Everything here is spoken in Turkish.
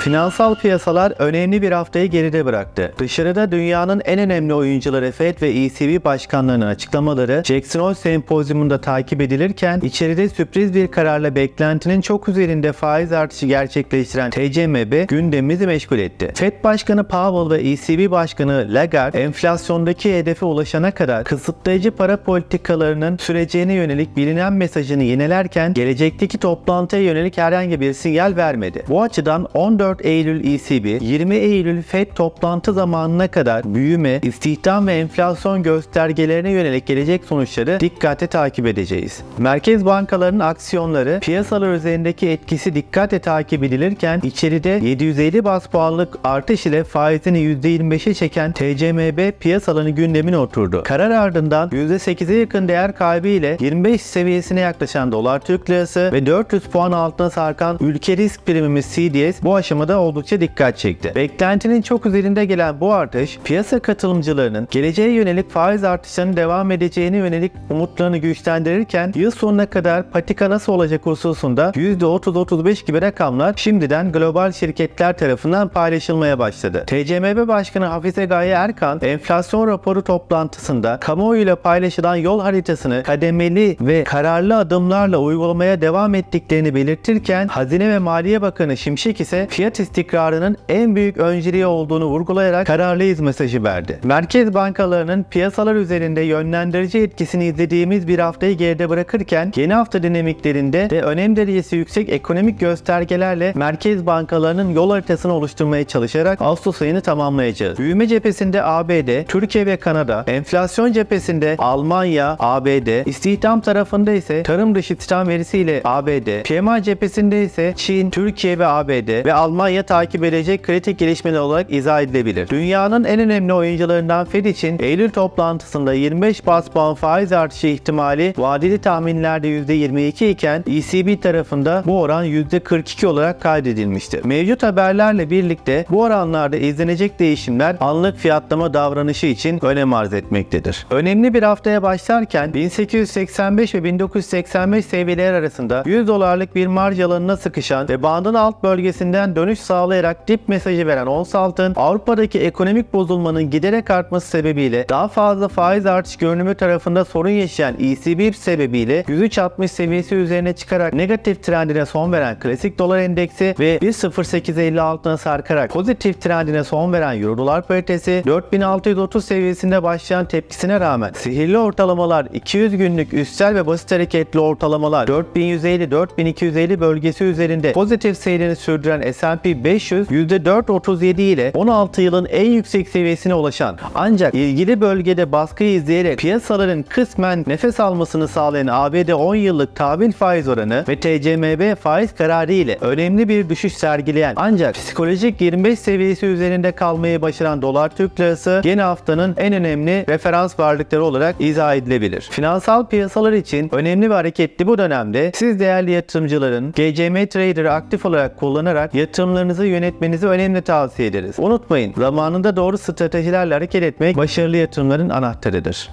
Finansal piyasalar önemli bir haftayı geride bıraktı. Dışarıda dünyanın en önemli oyuncuları FED ve ECB başkanlarının açıklamaları Jackson Hole sempozyumunda takip edilirken içeride sürpriz bir kararla beklentinin çok üzerinde faiz artışı gerçekleştiren TCMB gündemimizi meşgul etti. FED Başkanı Powell ve ECB Başkanı Lagarde enflasyondaki hedefe ulaşana kadar kısıtlayıcı para politikalarının süreceğine yönelik bilinen mesajını yenilerken gelecekteki toplantıya yönelik herhangi bir sinyal vermedi. Bu açıdan 14 Eylül ECB, 20 Eylül FED toplantı zamanına kadar büyüme, istihdam ve enflasyon göstergelerine yönelik gelecek sonuçları dikkatle takip edeceğiz. Merkez bankalarının aksiyonları piyasalar üzerindeki etkisi dikkatle takip edilirken içeride 750 bas puanlık artış ile faizini %25'e çeken TCMB piyasaların gündemine oturdu. Karar ardından %8'e yakın değer kaybı ile 25 seviyesine yaklaşan dolar Türk lirası ve 400 puan altına sarkan ülke risk primimiz CDS bu aşamada oldukça dikkat çekti. Beklentinin çok üzerinde gelen bu artış piyasa katılımcılarının geleceğe yönelik faiz artışlarının devam edeceğine yönelik umutlarını güçlendirirken yıl sonuna kadar patika nasıl olacak hususunda %30-35 gibi rakamlar şimdiden global şirketler tarafından paylaşılmaya başladı. TCMB Başkanı Hafize Gaye Erkan enflasyon raporu toplantısında kamuoyuyla paylaşılan yol haritasını kademeli ve kararlı adımlarla uygulamaya devam ettiklerini belirtirken Hazine ve Maliye Bakanı Şimşek ise fiyat istikrarının en büyük önceliği olduğunu vurgulayarak kararlıyız mesajı verdi. Merkez bankalarının piyasalar üzerinde yönlendirici etkisini izlediğimiz bir haftayı geride bırakırken yeni hafta dinamiklerinde de önem derecesi yüksek ekonomik göstergelerle merkez bankalarının yol haritasını oluşturmaya çalışarak Ağustos ayını tamamlayacağız. Büyüme cephesinde ABD, Türkiye ve Kanada, enflasyon cephesinde Almanya, ABD, istihdam tarafında ise tarım dışı istihdam verisiyle ABD, PMI cephesinde ise Çin, Türkiye ve ABD ve Almanya takip edecek kritik gelişmeler olarak izah edilebilir. Dünyanın en önemli oyuncularından Fed için Eylül toplantısında 25 bas puan faiz artışı ihtimali vadeli tahminlerde %22 iken ECB tarafında bu oran %42 olarak kaydedilmiştir. Mevcut haberlerle birlikte bu oranlarda izlenecek değişimler anlık fiyatlama davranışı için önem arz etmektedir. Önemli bir haftaya başlarken 1885 ve 1985 seviyeler arasında 100 dolarlık bir marj alanına sıkışan ve bandın alt bölgesinden dönüş sağlayarak dip mesajı veren ons altın Avrupa'daki ekonomik bozulmanın giderek artması sebebiyle daha fazla faiz artış görünümü tarafında sorun yaşayan ECB sebebiyle 103.60 seviyesi üzerine çıkarak negatif trendine son veren klasik dolar endeksi ve 1.0850 altına sarkarak pozitif trendine son veren euro dolar paritesi 4630 seviyesinde başlayan tepkisine rağmen sihirli ortalamalar 200 günlük üstel ve basit hareketli ortalamalar 4150-4250 bölgesi üzerinde pozitif seyrini sürdüren S&P 500 %4.37 ile 16 yılın en yüksek seviyesine ulaşan ancak ilgili bölgede baskıyı izleyerek piyasaların kısmen nefes almasını sağlayan ABD 10 yıllık tahvil faiz oranı ve TCMB faiz kararı ile önemli bir düşüş sergileyen ancak psikolojik 25 seviyesi üzerinde kalmayı başaran dolar Türk lirası yeni haftanın en önemli referans varlıkları olarak izah edilebilir. Finansal piyasalar için önemli ve hareketli bu dönemde siz değerli yatırımcıların GCM Trader'ı aktif olarak kullanarak yatırımlarınızı yönetmenizi önemli tavsiye ederiz. Unutmayın zamanında doğru stratejilerle hareket etmek başarılı yatırımların anahtarıdır.